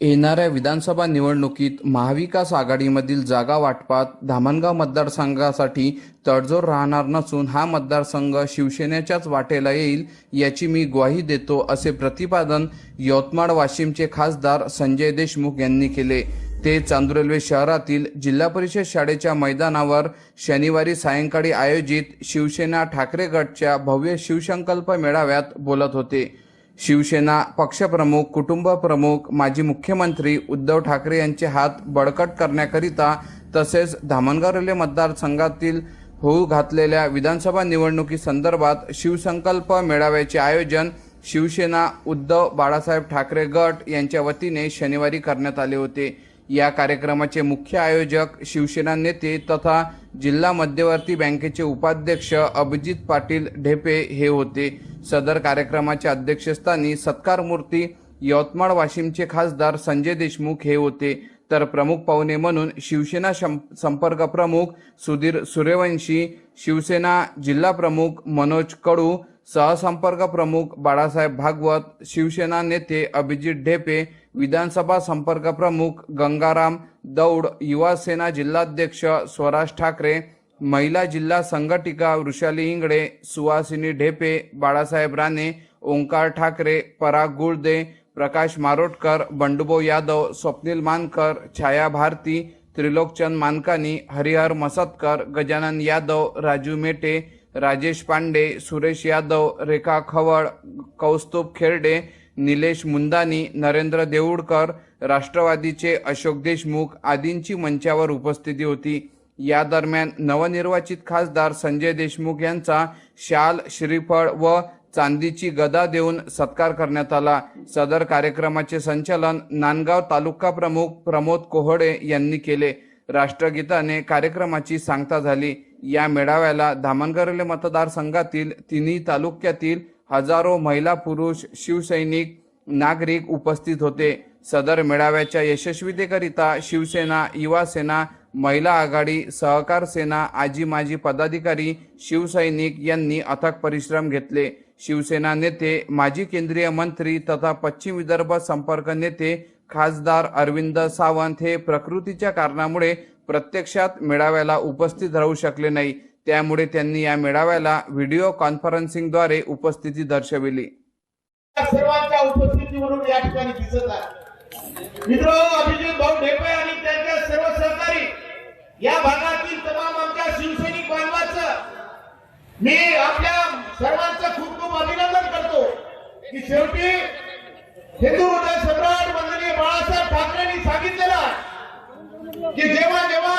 येणाऱ्या विधानसभा निवडणुकीत महाविकास आघाडीमधील जागा वाटपात धामणगाव मतदारसंघासाठी तडजोड राहणार नसून हा मतदारसंघ शिवसेनेच्याच वाटेला येईल याची मी ग्वाही देतो असे प्रतिपादन यवतमाळ वाशिमचे खासदार संजय देशमुख यांनी केले. ते चांदुरेल्वे शहरातील जिल्हा परिषद शाळेच्या मैदानावर शनिवारी सायंकाळी आयोजित शिवसेना ठाकरे गटच्या भव्य शिवसंकल्प मेळाव्यात बोलत होते. शिवसेना पक्षप्रमुख कुटुंब प्रमुख माजी मुख्यमंत्री उद्धव ठाकरे यांचे हात बळकट करण्याकरिता तसेच धामणगाव रेल्वे मतदारसंघातील होऊ घातलेल्या विधानसभा निवडणुकीसंदर्भात शिवसंकल्प मेळाव्याचे आयोजन शिवसेना उद्धव बाळासाहेब ठाकरे गट यांच्या वतीने शनिवारी करण्यात आले होते. या कार्यक्रमाचे मुख्य आयोजक शिवसेना नेते तथा जिल्हा मध्यवर्ती बँकेचे उपाध्यक्ष अभिजित पाटील ढेपे हे होते. सदर कार्यक्रमाच्या अध्यक्षस्थानी सत्कार मूर्ती यवतमाळ वाशिमचे खासदार संजय देशमुख हे होते. तर प्रमुख पाहुणे म्हणून शिवसेना संपर्क प्रमुख सुधीर सूर्यवंशी शिवसेना जिल्हा प्रमुख मनोज कडू सहसंपर्क प्रमुख बाळासाहेब भागवत शिवसेना नेते अभिजित ढेपे विधानसभा संपर्क प्रमुख गंगाराम दौड युवासेना जिल्हाध्यक्ष स्वराज ठाकरे महिला जिल्हा संघटिका वृषाली इंगळे सुहासिनी ढेपे बाळासाहेब राणे ओंकार ठाकरे पराग गुळदे प्रकाश मारोटकर बंडुभाऊ यादव स्वप्नील मानकर छाया भारती त्रिलोकचंद मानकानी हरिहर मसतकर गजानन यादव राजू मेटे राजेश पांडे सुरेश यादव रेखा खवळ कौस्तुभ खेरडे निलेश मुंदानी नरेंद्र देऊळकर राष्ट्रवादीचे अशोक देशमुख आदींची मंचावर उपस्थिती होती. या दरम्यान नवनिर्वाचित खासदार संजय देशमुख यांचा शाल श्रीफळ व चांदीची गदा देऊन सत्कार करण्यात आला. सदर कार्यक्रमाचे संचालन नांदगाव तालुका प्रमुख प्रमोद कोहडे यांनी केले. राष्ट्रगीताने कार्यक्रमाची सांगता झाली. या मेळाव्याला धामणगरले मतदारसंघातील तिन्ही तालुक्यातील हजारो महिला पुरुष शिवसैनिक नागरिक उपस्थित होते. सदर मेळाव्याच्या यशस्वीतेकरिता शिवसेना युवासेना महिला आघाडी सहकार सेना आजी माजी पदाधिकारी शिवसैनिक यांनी अथक परिश्रम घेतले. शिवसेना नेते माजी केंद्रीय मंत्री तथा पश्चिम विदर्भ संपर्क नेते खासदार अरविंद सावंत हे प्रकृतीच्या कारणामुळे प्रत्यक्षात मेळाव्याला उपस्थित राहू शकले नाही. त्यामुळे त्यांनी या मेळाव्याला व्हिडिओ कॉन्फरन्सिंगद्वारे उपस्थिती दर्शविली. सर्वांच्या उपस्थितीवरून या ठिकाणी दिसत आहे. मित्र अभिजित भाऊ ढेपे आणि त्यांच्या सर्व सहकारी या भागातील तमाम आमच्या शिवसैनिक बांधवाचं मी आपल्या सर्वांचं खूप खूप अभिनंदन करतो. की शेवटी हिंदू हृदय सम्राट माननीय बाळासाहेब ठाकरेंनी सांगितलेलं की जेव्हा जेव्हा